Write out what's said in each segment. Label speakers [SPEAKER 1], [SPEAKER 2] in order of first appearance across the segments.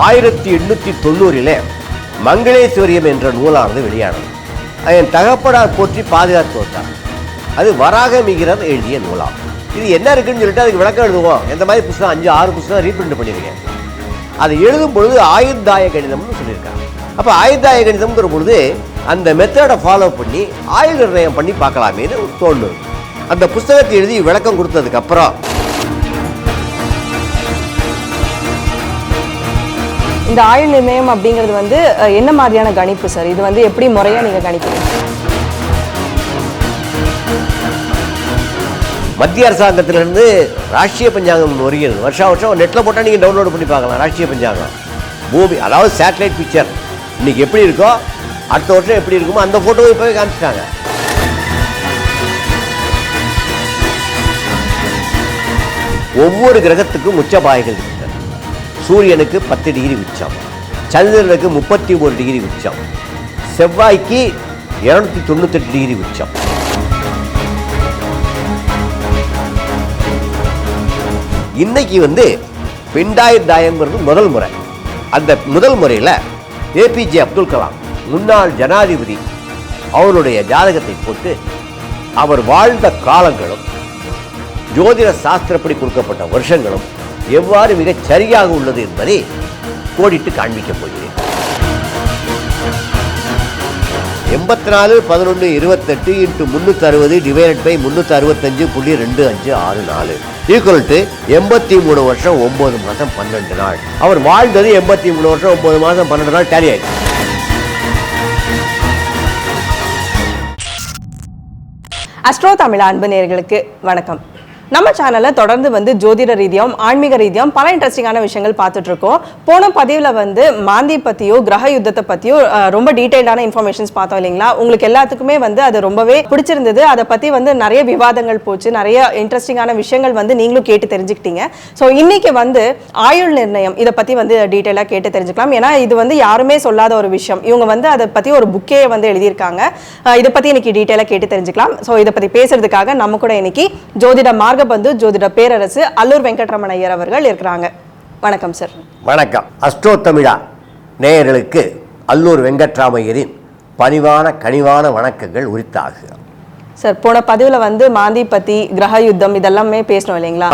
[SPEAKER 1] ஆயிரத்தி எண்ணூற்றி தொண்ணூறில் மங்களேஸ்வரியம் என்ற நூலானது வெளியானது. அது என் தகப்படார் போற்றி பாதுகாத்து வந்தார் அது வராக மிகிறர் எழுதிய நூலாகும். இது என்ன இருக்குன்னு சொல்லிட்டு அதுக்கு விளக்கம் எழுதுவோம். எந்த மாதிரி புஸ்தகம்? அஞ்சு ஆறு புஸ்தகம் ரீப்ரிண்ட் பண்ணியிருக்கேன். அதை எழுதும் பொழுது ஆயுர்தாய கணிதம்னு சொல்லியிருக்காங்க. அப்போ ஆயுர்தாய கணிதம்ங்கிற பொழுது அந்த மெத்தடை ஃபாலோ பண்ணி ஆயுள் நிர்ணயம் பண்ணி பார்க்கலாமேன்னு தோணுது அந்த புஸ்தகத்தை எழுதி விளக்கம் கொடுத்ததுக்கப்புறம்
[SPEAKER 2] இந்த ஆயுள் நிர்ணயம் அப்படிங்கிறது வந்து என்ன மாதிரியான கணிப்பு சார்? இது வந்து எப்படி முறையாக நீங்கள் கணிக்கிறீங்க?
[SPEAKER 1] மத்திய அரசாங்கத்திலிருந்து ராஷ்ட்ரிய பஞ்சாங்கம் வருகிறது. வருஷம் வருஷம் நெட்டில் போட்டால் நீங்கள் டவுன்லோடு பண்ணி பார்க்கலாம் ராஷ்ட்ரிய பஞ்சாங்கம். பூமி அதாவது சேட்டலைட் பிக்சர் இன்னைக்கு எப்படி இருக்கோ அடுத்த வருஷம் எப்படி இருக்குமோ அந்த ஃபோட்டோவை இப்போவே காமிச்சிட்டாங்க. ஒவ்வொரு கிரகத்துக்கும் உச்சபாய்கள் இருக்கின்றன சூரியனுக்கு பத்து டிகிரி உச்சம். சந்திரனுக்கு முப்பத்தி ஒரு டிகிரி உச்சம். செவ்வாய்க்கு இருநூத்தி தொண்ணூத்தெட்டு டிகிரி உச்சம். இன்னைக்கு வந்து பிண்டாயிர் தாயங்கிறது முதல் முறை. அந்த முதல் முறையில் ஏபிஜே அப்துல் கலாம் முன்னாள் ஜனாதிபதி அவருடைய ஜாதகத்தை போட்டு அவர் வாழ்ந்த காலங்களும் ஜோதிட சாஸ்திரப்படி கொடுக்கப்பட்ட வருஷங்களும் எவ்வாறு மிகச் சரியாக உள்ளது என்பதை கோடிட்டு காண்பிக்கப் போகிறேன். எண்பத்தி நாலு பதினொன்று இருபத்தெட்டு இன்ட்டு முந்நூற்றி அறுபது டிவைடட் பை முந்நூற்றி அறுபத்தஞ்சு புள்ளி ரெண்டு அஞ்சு ஆறு நாலு. ஈக்குவல் டு எண்பத்தி மூணு வருஷம் ஒம்பது மாதம் பன்னெண்டு நாள். அவர் வாழ்ந்தது எண்பத்தி மூணு வருஷம் ஒம்பது மாதம் பன்னெண்டு நாள். டேலி ஆயிடுச்சு.
[SPEAKER 2] அஸ்ட்ரோ தமிழ் அன்பு நேர்களுக்கு வணக்கம். நம்ம சேனலில் தொடர்ந்து வந்து ஜோதிட ரீதியாகவும் ஆன்மீக ரீதியாகவும் பல இன்ட்ரெஸ்டிங்கான விஷயங்கள் பார்த்துட்டு இருக்கோம். போன பதிவில் வந்து மாந்தி பற்றியோ கிரக யுத்தத்தை பற்றியோ ரொம்ப டீட்டெயில்டான இன்ஃபர்மேஷன்ஸ் பார்த்தோம் இல்லைங்களா? உங்களுக்கு எல்லாத்துக்குமே வந்து அது ரொம்பவே பிடிச்சிருந்தது. அதை பற்றி வந்து நிறைய விவாதங்கள் போச்சு. நிறைய இன்ட்ரெஸ்டிங்கான விஷயங்கள் வந்து நீங்களும் கேட்டு தெரிஞ்சுக்கிட்டீங்க. ஸோ இன்னைக்கு வந்து ஆயுள் நிர்ணயம் இதை பற்றி வந்து டீட்டெயிலாக கேட்டு தெரிஞ்சுக்கலாம். ஏன்னா இது வந்து யாருமே சொல்லாத ஒரு விஷயம். இவங்க வந்து அதை பற்றி ஒரு புக்கே வந்து எழுதியிருக்காங்க. இதை பற்றி இன்னைக்கு டீட்டெயிலாக கேட்டு தெரிஞ்சுக்கலாம். ஸோ இதை பற்றி பேசுறதுக்காக நம்ம கூட இன்னைக்கு ஜோதிட மார்கபந்து ஜோதிட பேரரசு அல்லூர் வெங்கட்ரமண ஐயர் அவர்கள் இருக்கிறாங்க. வணக்கம் சார்
[SPEAKER 1] வணக்கம். அஸ்ட்ரோ தமிழா நேயர்களுக்கு அல்லூர் வெங்கட்ராமையரின் பணிவான கனிவான வணக்கங்கள் உரித்தாகும்
[SPEAKER 2] சார் போன பதிவுல வந்து மாந்தி பத்தி கிரக யுத்தம் இதெல்லாமே பேசணும் இல்லைங்களா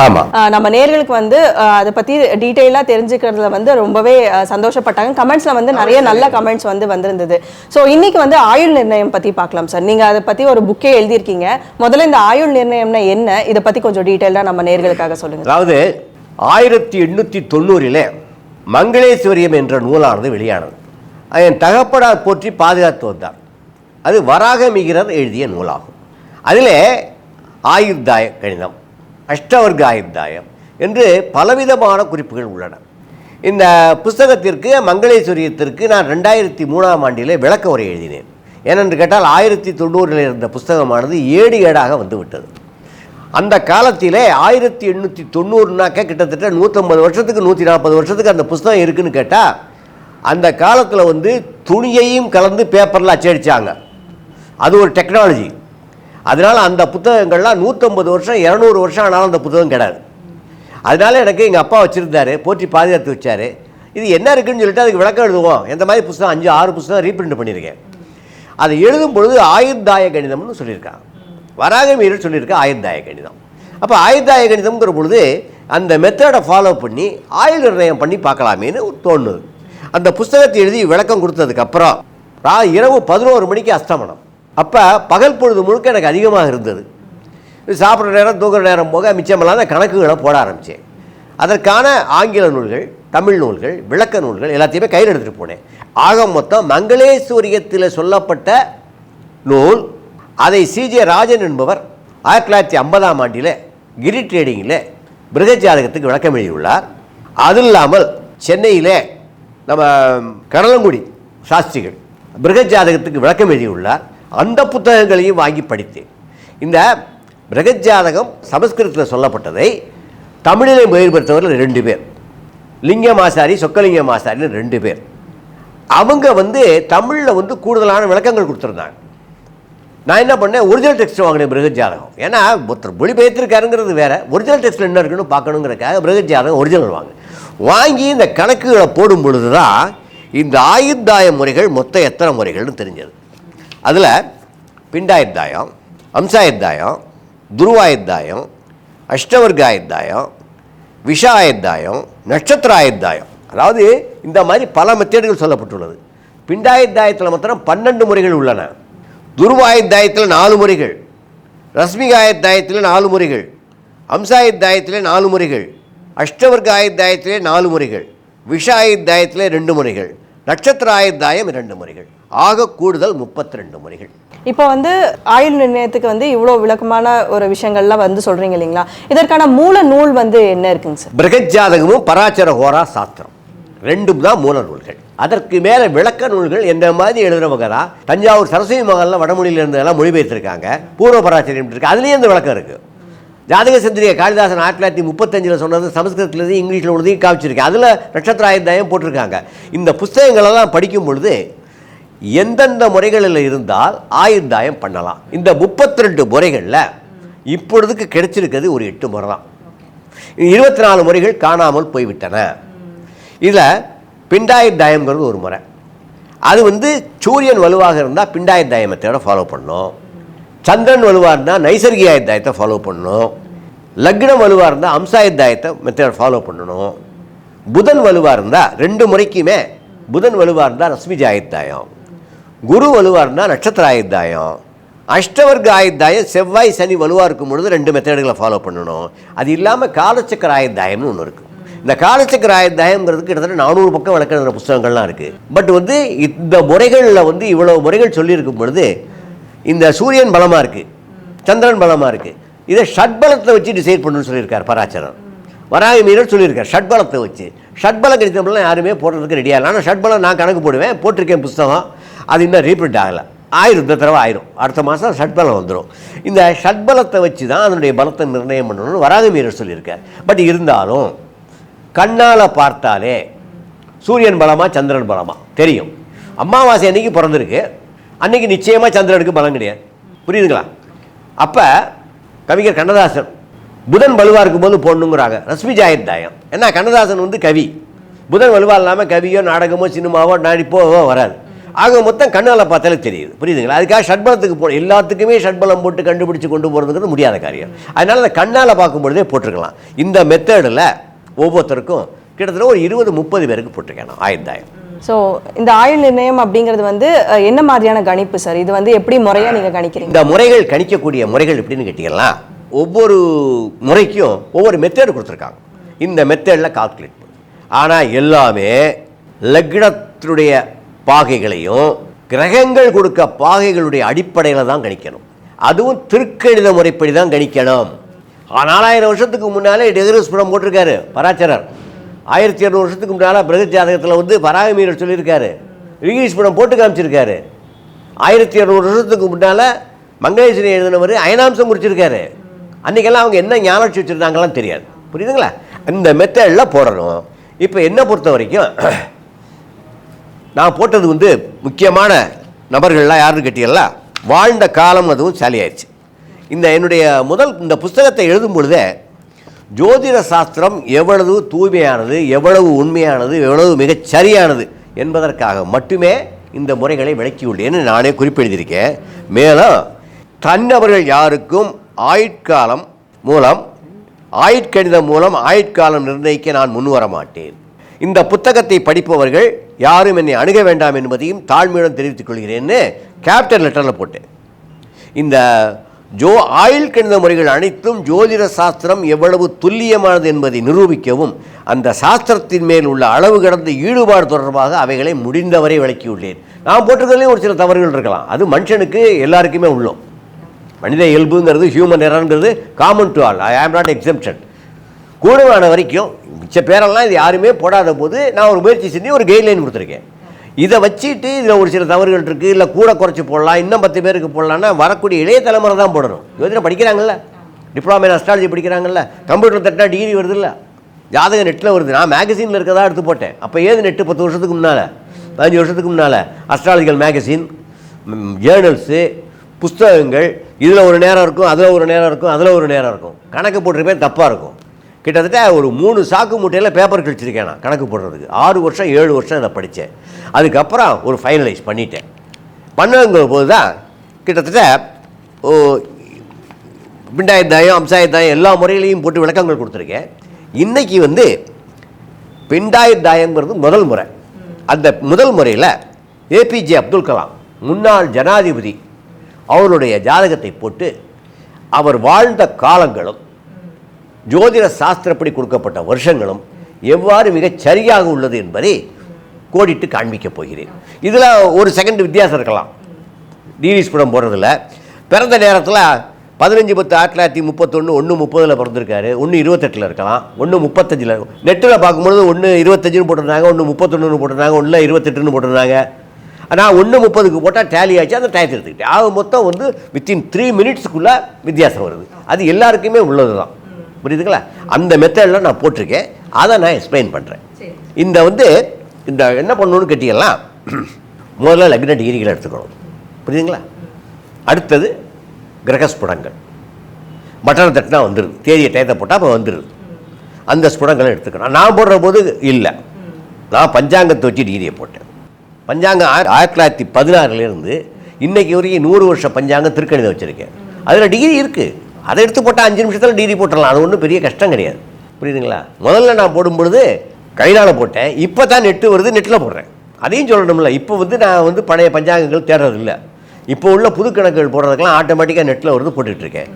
[SPEAKER 2] நம்ம நேர்களுக்கு வந்து அதை பத்தி டீட்டெயிலா தெரிஞ்சுக்கிறதுல வந்து ரொம்பவே சந்தோஷப்பட்டாங்க. கமெண்ட்ஸ்ல வந்து நிறைய நல்ல கமெண்ட்ஸ் வந்து வந்திருந்தது. ஸோ இன்னைக்கு வந்து ஆயுள் நிர்ணயம் பத்தி பார்க்கலாம் சார். நீங்க அதை பத்தி ஒரு புக்கே எழுதியிருக்கீங்க. முதல்ல இந்த ஆயுள் நிர்ணயம்னா என்ன? இதை பத்தி கொஞ்சம் டீட்டெயிலா நம்ம நேர்களுக்காக சொல்லுங்க
[SPEAKER 1] அதாவது ஆயிரத்தி எண்ணூற்றி தொண்ணூறில் மங்களேஸ்வரியம் என்ற நூலானது வெளியானது. என் தகப்படார் போற்றி பாதுகாத்து வந்தார். அது வராக மிகிறர் எழுதிய நூலாகும். அதில் ஆயுர்தாய கணிதம் அஷ்டவர்க்க ஆயுர்தாயம் என்று பலவிதமான குறிப்புகள் உள்ளன. இந்த புஸ்தகத்திற்கு மங்களேஸ்வரியத்திற்கு நான் ரெண்டாயிரத்தி மூணாம் ஆண்டிலே விளக்க உரை எழுதினேன். ஏனென்று கேட்டால் ஆயிரத்தி தொண்ணூறில் இருந்த புஸ்தகமானது ஏடு ஏடாக வந்துவிட்டது. அந்த காலத்திலே ஆயிரத்தி எண்ணூற்றி தொண்ணூறுனாக்க கிட்டத்தட்ட நூற்றம்பது வருஷத்துக்கு நூற்றி நாற்பது வருஷத்துக்கு அந்த புஸ்தகம் இருக்குதுன்னு கேட்டால் அந்த காலத்தில் வந்து துணியையும் கலந்து பேப்பரில் அச்சடித்தாங்க அது ஒரு டெக்னாலஜி அதனால் அந்த புத்தகங்கள்லாம் நூற்றம்பது வருஷம் இரநூறு வருஷம் ஆனாலும் அந்த புத்தகம் கிடையாது அதனால எனக்கு எங்கள் அப்பா வச்சுருந்தாரு போற்றி பாதுகாத்து வச்சார். இது என்ன இருக்குன்னு சொல்லிட்டு அதுக்கு விளக்கம் எழுதுவோம். எந்த மாதிரி புத்தகம் அஞ்சு ஆறு புத்தகம் ரீப்ரிண்ட் பண்ணியிருக்கேன். அதை எழுதும் பொழுது ஆயுர்தாய கணிதம்னு சொல்லியிருக்காங்க. வராக மீறல் சொல்லியிருக்க ஆயுர்தாய கணிதம். அப்போ ஆயுர்தாய கணிதம்ங்கிற பொழுது அந்த மெத்தடை ஃபாலோ பண்ணி ஆயுள் நிர்ணயம் பண்ணி பார்க்கலாமேன்னு தோணுது. அந்த புஸ்தகத்தை எழுதி விளக்கம் கொடுத்ததுக்கப்புறம் இரவு பதினோரு மணிக்கு அஸ்தமனம். அப்போ பகல் பொழுது முழுக்க எனக்கு அதிகமாக இருந்தது. சாப்பிட்ற நேரம் தூங்குற நேரம் போக மிச்சமில்லாத கணக்குகளை போட ஆரம்பித்தேன் அதற்கான ஆங்கில நூல்கள் தமிழ் நூல்கள் விளக்க நூல்கள் எல்லாத்தையுமே கையில் எடுத்துகிட்டு போனேன். ஆக மொத்தம் மங்களேஸ்வரியத்தில் சொல்லப்பட்ட நூல் அதை சிஜே ராஜன் என்பவர் ஆயிரத்தி தொள்ளாயிரத்தி ஐம்பதாம் ஆண்டில் கிரி ட்ரேடிங்கில் மிருகஜாதகத்துக்கு விளக்கம் எழுதியுள்ளார். அது இல்லாமல் சென்னையிலே நம்ம கடலங்குடி சாஸ்திரிகள் மிருகஜாதகத்துக்கு விளக்கம் எழுதியுள்ளார். அந்த புத்தகங்களையும் வாங்கி படித்தேன். இந்த பிரகஜாதகம் சமஸ்கிருதத்தில் சொல்லப்பட்டதை தமிழிலே மேம்படுத்தவர்கள் ரெண்டு பேர். லிங்கமாசாரி சொக்கலிங்க மாசாரின்னு ரெண்டு பேர். அவங்க வந்து தமிழில் வந்து கூடுதலான விளக்கங்கள் கொடுத்துருந்தாங்க. நான் என்ன பண்ணேன்? ஒரிஜினல் டெக்ஸ்ட் வாங்கினேன் பிரகஜாதகம். ஏன்னா ஒருத்தர் மொழிபெயர்த்திருக்காருங்கிறது வேறு. ஒரிஜினல் டெக்ஸ்ட்டில் என்ன இருக்குன்னு பார்க்கணுங்கிறக்காக பிரகஜாதகம் ஒரிஜினல் வாங்க. வாங்கி இந்த கணக்குகளை போடும் பொழுது தான் இந்த ஆயுத்தாய முறைகள் மொத்தம் எத்தனை முறைகள்னு தெரிஞ்சது. அதில் பிண்டாயத்தாயம் அம்சாயத்தாயம் துருவாயத்தாயம் அஷ்டவர்காயத்தாயம் விஷாயத்தாயம் நட்சத்திராயத்தாயம் அதாவது இந்த மாதிரி பல மெத்தேடுகள் சொல்லப்பட்டுள்ளது. பிண்டாயத்தாயத்தில் மாத்திரம் பன்னெண்டு முறைகள் உள்ளன. துருவாயத்தாயத்தில் நாலு முறைகள். ரஸ்மிகாயத்தாயத்தில் நாலு முறைகள். அம்சாயத்தாயத்தில் நாலு முறைகள். அஷ்டவர்காயத்தாயத்திலே நாலு முறைகள். விஷாயத்தாயத்திலே ரெண்டு முறைகள். நட்சத்திராயுர்தாயம் இரண்டு முறைகள். ஆக கூடுதல் முப்பத்தி ரெண்டு முறைகள்.
[SPEAKER 2] இப்போ வந்து ஆயுள் நிர்ணயத்துக்கு வந்து இவ்வளோ விளக்கமான ஒரு விஷயங்கள்லாம் வந்து சொல்றீங்க இல்லைங்களா? இதற்கான மூல நூல் வந்து என்ன இருக்குங்க சார்?
[SPEAKER 1] பிரகஜாதகமும் பராச்சர ஹோரா சாஸ்திரம். ரெண்டும் தான் மூல நூல்கள். அதற்கு மேலே விளக்க நூல்கள் எந்த மாதிரி எழுதுறவங்க தான் தஞ்சாவூர் சரஸ்வதி மகாலில் வடமொழியில இருந்ததெல்லாம் மொழிபெயர்த்திருக்காங்க. பூர்வ பராச்சரியம் இருக்கு. அதுலேயும் இந்த விளக்கம் இருக்குது ஜாதக சந்திரிகை காளிதாசன் ஆயிரத்தி தொள்ளாயிரத்தி முப்பத்தஞ்சில் சொன்னது சமஸ்கிருதத்துலேருந்து இங்கிலீஷில் உள்ளதையும் காமிச்சிருக்கேன் அதில் நட்சத்திராயுதாயம் போட்டிருக்காங்க. இந்த புஸ்தகங்களெல்லாம் படிக்கும் பொழுது எந்தெந்த முறைகளில் இருந்தால் ஆயுர்தாயம் பண்ணலாம். இந்த முப்பத்தி ரெண்டு முறைகளில் இப்பொழுதுக்கு கிடைச்சிருக்கிறது ஒரு எட்டு முறை தான். இருபத்தி நாலு முறைகள் காணாமல் போய்விட்டன. இதில் பிண்டாயுர்தாயம்ங்கிறது ஒரு முறை. அது வந்து சூரியன் வலுவாக இருந்தால் பிண்டாயுர்தாய ஃபாலோ பண்ணணும். சந்திரன் வலுவாக இருந்தால் நைசர்கிகாயுர்தாயத்தை ஃபாலோ பண்ணணும். லக்னம் வலுவாக இருந்தால் அம்சாயத்தாயத்தை மெத்தட் ஃபாலோ பண்ணணும். புதன் வலுவாக இருந்தால் ரெண்டு முறைக்குமே புதன் வலுவாக இருந்தால் ரஸ்மிஜாயுர்தாயம் குரு வலுவாக இருந்தால் நட்சத்திர நட்சத்திராயுர்தாயம் அஷ்டவர்க்க ஆயுர்தாயம் செவ்வாய் சனி வலுவாக இருக்கும் பொழுது ரெண்டு மெத்தடுகளை ஃபாலோ பண்ணணும். அது இல்லாமல் காலச்சக்கர ஆயுர்தாயம்னு ஒன்று இருக்குது இந்த காலச்சக்கர ஆயுர்தாயம்ங்கிறது கிட்டத்தட்ட நானூறு பக்கம் வளர்க்குற புஸ்தகங்கள்லாம் இருக்குது பட் வந்து இந்த முறைகளில் வந்து இவ்வளோ முறைகள் சொல்லியிருக்கும் பொழுது இந்த சூரியன் பலமாக இருக்குது சந்திரன் பலமாக இருக்குது இதை ஷட்பலத்தை வச்சு டிசைட் பண்ணணும்னு சொல்லியிருக்கார் பராச்சரம் வராய மீறல் சொல்லியிருக்கார் ஷட்பலத்தை வச்சு. ஷட்பலம் கிடைத்தவங்களாம் யாருமே போடுறதுக்கு ரெடியாக இல்லை. ஆனால் ஷட்பலம் நான் கணக்கு போடுவேன் போட்டிருக்கேன் புஸ்தகம். அது இன்னும் ரீப்ரிண்ட் ஆகலை. ஆயிரம் இந்த தடவை ஆயிரும். அடுத்த மாதம் ஷட்பலம் வந்துடும். இந்த ஷட்பலத்தை வச்சு தான் அதனுடைய பலத்தை நிர்ணயம் பண்ணணும்னு வராக மீறல் சொல்லியிருக்கார். பட் இருந்தாலும் கண்ணால் பார்த்தாலே சூரியன் பலமாக சந்திரன் பலமாக தெரியும். அமாவாசை அன்னைக்கு பிறந்திருக்கு. அன்னைக்கு நிச்சயமாக சந்திரனுக்கு பலம் கிடையாது. புரியுதுங்களா? அப்போ கவிஞர் கண்ணதாசன் புதன் வலுவாக இருக்கும்போது போடணுங்கிறாங்க ரஷ்மி ஜாயத்தாயம் ஏன்னா கண்ணதாசன் வந்து கவி. புதன் வலுவாக இல்லாமல் கவியோ நாடகமோ சினிமாவோ நடிப்போ வராது. ஆக மொத்தம் கண்ணால் பார்த்தாலே தெரியுது. புரியுதுங்களா? அதுக்காக ஷட்பலத்துக்கு போ எல்லாத்துக்குமே ஷட்பலம் போட்டு கண்டுபிடிச்சு கொண்டு போகிறதுங்கிறது முடியாத காரியம். அதனால் அந்த கண்ணால் பார்க்கும்பொழுதே போட்டிருக்கலாம். இந்த மெத்தடில் ஒவ்வொருத்தருக்கும் கிட்டத்தட்ட ஒரு இருபது முப்பது பேருக்கு போட்டிருக்கேன் நான்
[SPEAKER 2] ஸோ இந்த ஆயுள் நிர்ணயம் அப்படிங்கிறது வந்து என்ன மாதிரியான கணிப்பு சார்? இது வந்து எப்படி முறையாக நீங்கள் கணிக்கிறீங்க?
[SPEAKER 1] இந்த முறைகள் கணிக்கக்கூடிய முறைகள் எப்படின்னு கேட்டிங்கன்னா ஒவ்வொரு முறைக்கும் ஒவ்வொரு மெத்தேடு கொடுத்துருக்காங்க. இந்த மெத்தேடில் கால்குலேட் ஆனால் எல்லாமே லக்னத்தினுடைய பாகைகளையும் கிரகங்கள் கொடுக்க பாகைகளுடைய அடிப்படையில் தான் கணிக்கணும். அதுவும் திருக்கணித முறைப்படி தான் கணிக்கணும். நாலாயிரம் வருஷத்துக்கு முன்னாலே டெகரிஸ் படம் போட்டிருக்காரு பராச்சரர். ஆயிரத்தி இரநூறு வருஷத்துக்கு முன்னால் பிரகத் ஜாதகத்தில் வந்து பராகமீரர் சொல்லியிருக்காரு. இங்கிலீஷ் படம் போட்டு காமிச்சிருக்காரு. ஆயிரத்தி இரநூறு வருஷத்துக்கு முன்னால் மங்களேஸ்வரி எழுதினவர் அயனாம்சம் முடிச்சிருக்காரு. அன்றைக்கெல்லாம் அவங்க என்ன ஞாபகம் வச்சுருந்தாங்கலாம் தெரியாது. புரியுதுங்களா? இந்த மெத்தடில் போடணும். இப்போ என்ன பொறுத்த வரைக்கும் நான் போட்டது வந்து முக்கியமான நபர்கள்லாம் யாருன்னு கேட்டீங்களா? வாழ்ந்த காலம் அதுவும் சாலியாயிடுச்சு இந்த என்னுடைய முதல் இந்த புஸ்தகத்தை எழுதும் பொழுதே ஜோதிட சாஸ்திரம் எவ்வளவு தூய்மையானது எவ்வளவு உண்மையானது எவ்வளவு மிகச் சரியானது என்பதற்காக மட்டுமே இந்த முறைகளை விளக்கியுள்ளேன்னு நானே குறிப்பெழுதியிருக்கேன் மேலும் தன்னவர்கள் யாருக்கும் ஆயுட்காலம் மூலம் ஆயுட்கணிதம் மூலம் ஆயுட்காலம் நிர்ணயிக்க நான் முன்வர மாட்டேன் இந்த புத்தகத்தை படிப்பவர்கள் யாரும் என்னை அணுக வேண்டாம் என்பதையும் தாழ்மையுடன் தெரிவித்துக் கொள்கிறேன்னு கேப்டன் லெட்டரில் போட்டேன். இந்த ஜோ ஆயுள் கணித முறைகள் அனைத்தும் ஜோதிட சாஸ்திரம் எவ்வளவு துல்லியமானது என்பதை நிரூபிக்கவும் அந்த சாஸ்திரத்தின் மேல் உள்ள அளவு கடந்த ஈடுபாடு தொடர்பாக அவைகளை முடிந்தவரை விளக்கியுள்ளேன். நான் போட்டிருக்கிறதுலேயும் ஒரு சில தவறுகள் இருக்கலாம். அது மனுஷனுக்கு எல்லாருக்குமே உள்ளோம். மனித இயல்புங்கிறது human எரங்கிறது common to all I am not exemption கூடுமான வரைக்கும் மிச்ச பேரெல்லாம் இது யாருமே போடாத போது நான் ஒரு முயற்சி செஞ்சு ஒரு கைட்லைன் கொடுத்துருக்கேன். இதை வச்சுட்டு இதில் ஒரு சில தவறுகள் இருக்குது இல்லை கூட குறைச்சி போடலாம் இன்னும் பத்து பேருக்கு போடலான்னா வரக்கூடிய இளைய தலைமுறை தான் போடணும். யோஜனை படிக்கிறாங்கல்ல? டிப்ளமா இன் அஸ்ட்ராலஜி படிக்கிறாங்கல்ல? கம்ப்யூட்டர் தட்டினா டிகிரி வருதுல்ல? ஜாதகம் நெட்டில் வருது. நான் மேகசினில் இருக்கதா எடுத்து போட்டேன். அப்போ ஏது நெட்டு பத்து வருஷத்துக்கு முன்னால்? பதினஞ்சு வருஷத்துக்கு முன்னால்? அஸ்ட்ராலஜிக்கல் மேகசின் ஜேர்னல்ஸு புஸ்தகங்கள் இதில் ஒரு நேரம் இருக்கும் அதில் ஒரு நேரம் இருக்கும் அதில் ஒரு நேரம் இருக்கும். கணக்கு போட்டிருப்பேன் தப்பாக இருக்கும். கிட்டத்தட்ட ஒரு மூணு சாக்கு மூட்டையில் பேப்பர் கழிச்சிருக்கேன் நான் கணக்கு போடுறதுக்கு. ஆறு வருஷம் ஏழு வருஷம் இதை படித்தேன். அதுக்கப்புறம் ஒரு ஃபைனலைஸ் பண்ணிட்டேன். பண்ணுங்கிற போது தான் கிட்டத்தட்ட ஓ பிண்டாயத்தாயம் அம்சாயத்தாயம் எல்லா முறையிலையும் போட்டு விளக்கங்கள் கொடுத்துருக்கேன். இன்றைக்கி வந்து பிண்டாயத்தாயங்கிறது முதல் முறை. அந்த முதல் முறையில் ஏபிஜே அப்துல் கலாம் முன்னாள் ஜனாதிபதி அவருடைய ஜாதகத்தை போட்டு அவர் வாழ்ந்த காலங்களும் ஜோதிட சாஸ்திரப்படி கொடுக்கப்பட்ட வருஷங்களும் எவ்வாறு மிகச் சரியாக உள்ளது என்பதை கோடிட்டு காண்பிக்கப் போகிறேன். இதில் ஒரு செகண்ட் வித்தியாசம் இருக்கலாம். டிவிஸ் படம் போடுறதில்ல பிறந்த நேரத்தில் பதினஞ்சு பத்து ஆயிரத்தி தொள்ளாயிரத்தி முப்பத்தொன்று ஒன்று முப்பதில் பிறந்திருக்காரு. ஒன்று இருபத்தெட்டில் இருக்கலாம். ஒன்று முப்பத்தஞ்சில். நெட்டில் பார்க்கும்பொழுது ஒன்று இருபத்தஞ்சுன்னு போட்டிருந்தாங்க ஒன்று முப்பத்தொன்றுன்னு போட்டிருந்தாங்க ஒன்றில் இருபத்தெட்டுன்னு போட்டிருந்தாங்க. ஆனால் ஒன்று முப்பதுக்கு போட்டால் டேலி ஆச்சு அந்த டயத்தை எடுத்துக்கிட்டேன் ஆக மொத்தம் வந்து வித்தின் த்ரீ மினிட்ஸுக்குள்ளே வித்தியாசம் வருது. அது எல்லாருக்குமே உள்ளது தான் புரியுதுங்களா? அந்த மெத்தடில் நான் போட்டிருக்கேன். அதை நான் எக்ஸ்பிளைன் பண்ணுறேன் இந்த வந்து இந்த என்ன பண்ணணும்னு கேட்டீங்கன்னா முதல்ல லக்ன டிகிரிகளை எடுத்துக்கணும். புரியுதுங்களா? அடுத்தது கிரகஸ்புடங்கள். பட்டனை தட்டினா வந்துடுது தேதியை டயத்தை போட்டால் அப்போ வந்துடுது அந்த ஸ்புடங்களை எடுத்துக்கணும். நான் போடுற போது இல்லை. நான் பஞ்சாங்கத்தை வச்சு டிகிரியை போட்டேன். பஞ்சாங்கம் ஆயிர- ஆயிரத்தி தொள்ளாயிரத்தி பதினாறுலேருந்து இன்னைக்கு வரைக்கும் நூறு வருஷம் பஞ்சாங்கம் திருக்கணிதம் வச்சுருக்கேன். அதில் டிகிரி இருக்குது அதை எடுத்து போட்டால் அஞ்சு நிமிஷத்தில் டிகிரி போட்டுடலாம். அது ஒன்றும் பெரிய கஷ்டம் கிடையாது. புரியுதுங்களா? முதல்ல நான் போடும்பொழுது கையிலால் போட்டேன். இப்போ தான் நெட்டு வருது நெட்டில் போடுறேன். அதையும் சொல்லணும்ல. இப்போ வந்து நான் வந்து பழைய பஞ்சாங்கங்கள் தேடுறதில்ல. இப்போ உள்ள புது கணக்குகள் போடுறதுக்கெல்லாம் ஆட்டோமேட்டிக்காக நெட்டில் வருது போட்டுட்ருக்கேன்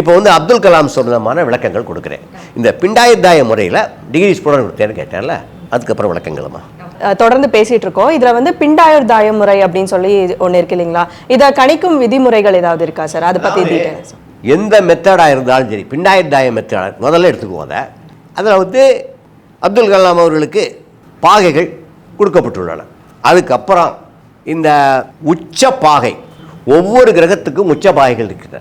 [SPEAKER 1] இப்போ வந்து அப்துல் கலாம் சொந்தமான விளக்கங்கள் கொடுக்குறேன். இந்த பிண்டாயத்தாய முறையில் டிகிரிஸ் போட கொடுத்தேன்னு கேட்டேன்ல அதுக்கப்புறம் விளக்கங்களுமா.
[SPEAKER 2] அஹ் தொடர்ந்து பேசிட்டு இருக்கோம் இதுல வந்து பிண்டாயர் தாய முறை அப்படின்னு சொல்லி ஒண்ணு இருக்கு இல்லைங்களா? இத கணிக்கும் விதிமுறைகள் ஏதாவது இருக்கா சார்? அதை பத்தி
[SPEAKER 1] எந்த மெத்தடாக இருந்தாலும் சரி பிண்டாயத்தாய மெத்தட் முதல்ல எடுத்துக்குவோம் அதை. அதில் வந்து அப்துல் கலாம் அவர்களுக்கு பாகைகள் கொடுக்கப்பட்டுள்ளன. அதுக்கப்புறம் இந்த உச்ச பாகை ஒவ்வொரு கிரகத்துக்கும் உச்ச பாகைகள் இருக்குது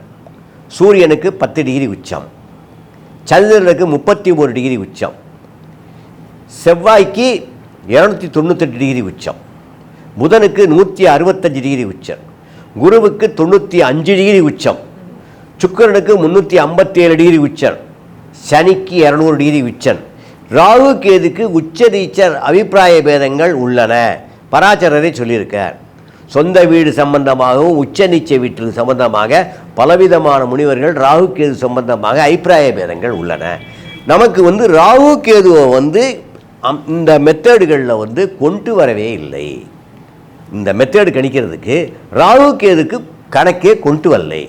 [SPEAKER 1] சூரியனுக்கு பத்து டிகிரி உச்சம் சந்திரனுக்கு முப்பத்தி ஒரு டிகிரி உச்சம் செவ்வாய்க்கு இரநூத்தி தொண்ணூத்தெட்டு டிகிரி உச்சம் புதனுக்கு நூற்றி அறுபத்தஞ்சு டிகிரி உச்சம் குருவுக்கு தொண்ணூற்றி அஞ்சு டிகிரி உச்சம் சுக்கிரனுக்கு முந்நூற்றி ஐம்பத்தேழு டிகிரி உச்சன் சனிக்கு இரநூறு டிகிரி உச்சன் ராகு கேதுக்கு உச்ச நீச்சர் அபிப்பிராய பேதங்கள் உள்ளன. பராசரரை சொல்லியிருக்கார். சொந்த வீடு சம்பந்தமாகவும் உச்ச நீச்ச வீட்டு சம்பந்தமாக பலவிதமான முனிவர்கள் ராகு கேது சம்பந்தமாக அபிப்பிராய பேதங்கள் உள்ளன. நமக்கு வந்து ராகு கேதுவை வந்து இந்த மெத்தேடுகளில் வந்து கொண்டு வரவே இல்லை. இந்த மெத்தேடு கணிக்கிறதுக்கு ராகு கேதுக்கு கணக்கே கொண்டு வரலை.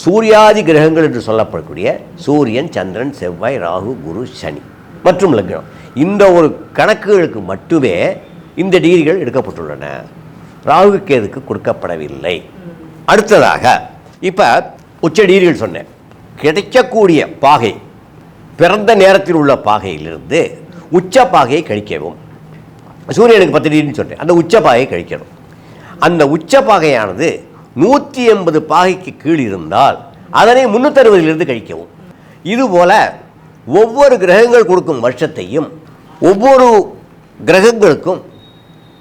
[SPEAKER 1] சூர்யாதி கிரகங்கள் என்று சொல்லப்படக்கூடிய சூரியன் சந்திரன் செவ்வாய் ராகு குரு சனி மற்றும் லக்னம். இந்த ஒரு கணக்குகளுக்கு மட்டுமே இந்த டிகிரிகள் எடுக்கப்பட்டுள்ளன. ராகு கேதுக்கு கொடுக்கப்படவில்லை. அடுத்ததாக இப்போ உச்ச டிகிரிகள் சொன்னேன். கிடைக்கக்கூடிய பாகை பிறந்த நேரத்தில் உள்ள பாகையிலிருந்து உச்ச பாகையை கழிக்கவும். சூரியனுக்கு பத்து டிகிரின்னு சொன்னேன். அந்த உச்ச பாகையை கழிக்கணும். அந்த உச்ச பாகையானது நூற்றி எண்பது பாகைக்கு கீழ் இருந்தால் அதனை முந்நூற்றறுபதிலிருந்து கழிக்கவும். இதுபோல் ஒவ்வொரு கிரகங்கள் கொடுக்கும் வருஷத்தையும் ஒவ்வொரு கிரகங்களுக்கும்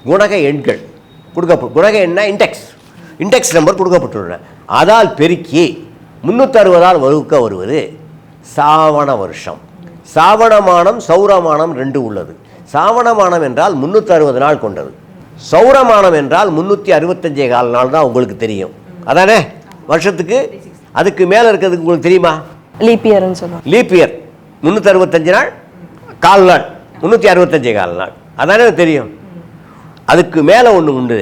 [SPEAKER 1] குணக எண்கள் கொடுக்க குணக எண்ணா இண்டெக்ஸ் இண்டெக்ஸ் நம்பர் கொடுக்கப்பட்டுள்ளன. அதால் பெருக்கி முந்நூற்றறுபதால் வகுக்க வருவது சாவண வருஷம். சாவணமானம் சௌரமானம் ரெண்டு உள்ளது. சாவணமானம் என்றால் முந்நூற்றறுபது நாள் கொண்டது. சௌரமானம் என்றால் முந்நூற்றி அறுபத்தஞ்சே கால் நாள் தான் உங்களுக்கு தெரியும். அதானே? வருஷத்துக்கு? அதுக்கு மேலே இருக்கிறதுக்கு உங்களுக்கு தெரியுமா?
[SPEAKER 2] லீப் இயர்னு சொல்லுவாங்க.
[SPEAKER 1] லீப் இயர் முந்நூற்றி அறுபத்தஞ்சு நாள் கால் நாள். முந்நூற்றி அறுபத்தஞ்சே கால் நாள். அதானே தெரியும்? அதுக்கு மேலே ஒன்று உண்டு.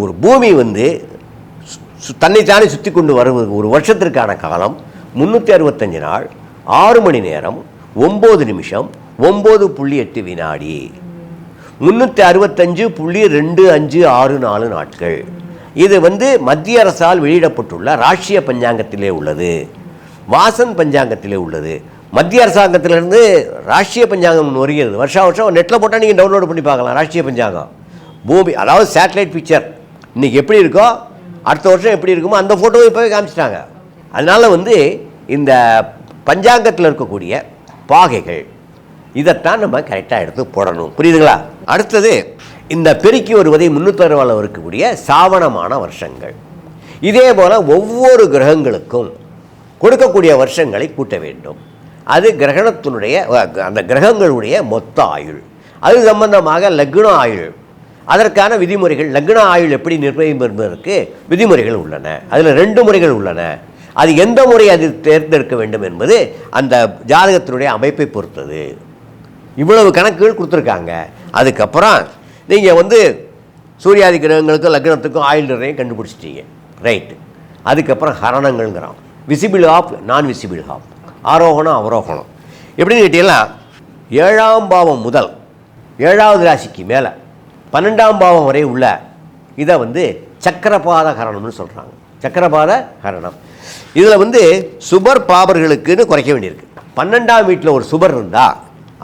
[SPEAKER 1] ஒரு பூமி வந்து தன்னைத்தானே சுற்றி கொண்டு வருவது ஒரு வருஷத்திற்கான காலம் முந்நூற்றி அறுபத்தஞ்சு நாள் ஆறு மணி நேரம் ஒம்பது நிமிஷம் ஒம்பது புள்ளி எட்டு வினாடி. முந்நூற்றி அறுபத்தஞ்சு புள்ளி ரெண்டு அஞ்சு ஆறு நாலு நாட்கள். இது வந்து மத்திய அரசால் வெளியிடப்பட்டுள்ள ராஷ்டிரிய பஞ்சாங்கத்திலே உள்ளது. வாசன் பஞ்சாங்கத்திலே உள்ளது. மத்திய அரசாங்கத்திலிருந்து ராஷ்டிரிய பஞ்சாங்கம் வருகிறது. வருஷா வருஷம் நெட்டில் போட்டால் நீங்கள் டவுன்லோட் பண்ணி பார்க்கலாம் ராஷ்டிரிய பஞ்சாங்கம். பூமி அதாவது சேட்டலைட் பிக்சர் இன்றைக்கி எப்படி இருக்கோ அடுத்த வருஷம் எப்படி இருக்குமோ அந்த ஃபோட்டோவை இப்போவே காமிச்சிட்டாங்க. அதனால் வந்து இந்த பஞ்சாங்கத்தில் இருக்கக்கூடிய பாகைகள் இதைத்தான் நம்ம கரெக்டாக எடுத்து போடணும். புரியுதுங்களா? அடுத்தது இந்த பெருக்கி வருவதை முன்னூற்றறுவாவில் இருக்கக்கூடிய சாவணமான வருஷங்கள். இதே போல் ஒவ்வொரு கிரகங்களுக்கும் கொடுக்கக்கூடிய வருஷங்களை கூட்ட வேண்டும். அது கிரகணத்தினுடைய அந்த கிரகங்களுடைய மொத்த ஆயுள். அது சம்பந்தமாக லக்ன ஆயுள். அதற்கான விதிமுறைகள் லக்ன ஆயுள் எப்படி நிர்ணயம் என்பதற்கு விதிமுறைகள் உள்ளன. அதில் ரெண்டு முறைகள் உள்ளன. அது எந்த முறை அது தேர்ந்தெடுக்க வேண்டும் என்பது அந்த ஜாதகத்தினுடைய அமைப்பை பொறுத்தது. இவ்வளவு கணக்குகள் கொடுத்துருக்காங்க. அதுக்கப்புறம் நீங்கள் வந்து சூரியாதி கிரகங்களுக்கும் லக்னத்துக்கும் ஆயுள் நிறைய கண்டுபிடிச்சிட்டீங்க. ரைட்டு அதுக்கப்புறம் ஹரணங்கள்ங்கிறான் visible off non visible off Aarohanam அவரோகணம். எப்படின்னு கேட்டீங்கன்னா ஏழாம் பாவம் முதல் ஏழாவது ராசிக்கு மேலே பன்னெண்டாம் பாவம் வரை உள்ள இதை வந்து சக்கரபாத ஹரணம்னு சொல்கிறாங்க சக்கரபாத ஹரணம். இதில் வந்து சுபர் பாபர்களுக்குன்னு குறைக்க வேண்டியிருக்கு. பன்னெண்டாம் வீட்டில் ஒரு சுபர் இருந்தால்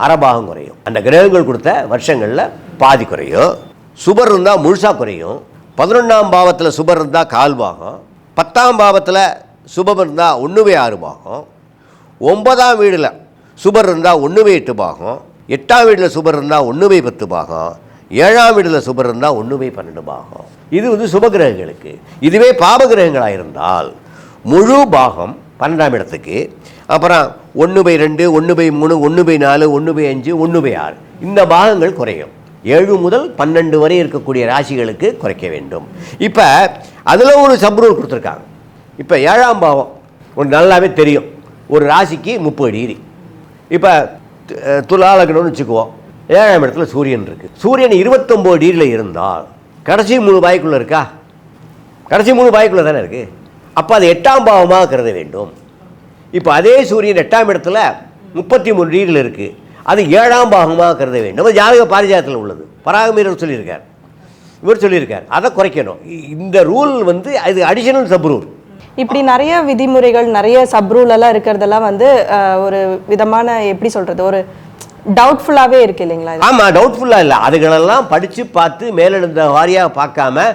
[SPEAKER 1] அறபாகம் குறையும். அந்த கிரகங்கள் கொடுத்த வருஷங்களில் பாதி குறையும். சுபர் இருந்தால் முழுசாக குறையும். பதினொன்றாம் பாவத்தில் சுபர் இருந்தால் கால் பாகம். பத்தாம் பாவத்தில் சுபம் இருந்தால் ஒன்றுவே ஆறு பாகம். ஒன்பதாம் வீடில் சுபர் இருந்தால் ஒன்றுவே எட்டு பாகம். எட்டாம் வீட்டில் சுபர் இருந்தால் ஒன்றுவே பத்து பாகம். ஏழாம் வீட்டில் சுபர் இருந்தால் ஒன்றுமே பன்னெண்டு பாகம். இது வந்து சுபகிரகங்களுக்கு இதுவே பாபகிரகங்களாக இருந்தால் முழு பாகம் பன்னெண்டாம் இடத்துக்கு அப்புறம் ஒன்று பை ரெண்டு ஒன்று பை மூணு ஒன்று பை நாலு ஒன்று பை அஞ்சு ஒன்று பை ஆறு. இந்த பாகங்கள் குறையும். ஏழு முதல் பன்னெண்டு வரை இருக்கக்கூடிய ராசிகளுக்கு குறைக்க வேண்டும். இப்போ அதில் ஒரு சப்ரூல் கொடுத்துருக்காங்க. இப்போ ஏழாம் பாவம் ஒன்று நல்லாவே தெரியும். ஒரு ராசிக்கு முப்பது டிகிரி. இப்போ துலாலக்கணும்னு வச்சுக்குவோம். ஏழாம் இடத்துல சூரியன் இருக்குது சூரியன் இருபத்தொம்போது டிகிரியில் இருந்தால் கடைசி மூணு பாய்க்குள்ளே இருக்கா? கடைசி மூணு பாய்க்குள்ளே தானே இருக்குது அப்போ அது எட்டாம் பாவமாக கருத வேண்டும். இப்போ அதே சூரியன் எட்டாம் இடத்துல முப்பத்தி மூணு டிகிரியில் இருக்குது அது ஏழாம் பாகமாக கருத வேண்டும். அது ஜாதக பாரிஜாதத்தில் உள்ளது. பராகமீரர் சொல்லியிருக்கார். இவர் சொல்லியிருக்கார். அதை குறைக்கணும். இந்த ரூல் வந்து அது அடிஷனல் சப் ரூல்
[SPEAKER 2] இப்படி நிறைய விதிமுறைகள் நிறைய சப் ரூல் எல்லாம் இருக்கிறதெல்லாம் வந்து ஒரு விதமான எப்படி சொல்றது? ஒரு டவுட்ஃபுல்லாவே இருக்கு இல்லைங்களா?
[SPEAKER 1] ஆமாம் டவுட்ஃபுல்லாக இல்லை. அதுகளெல்லாம் படித்து பார்த்து மேலெழுந்த வாரியாக பார்க்காம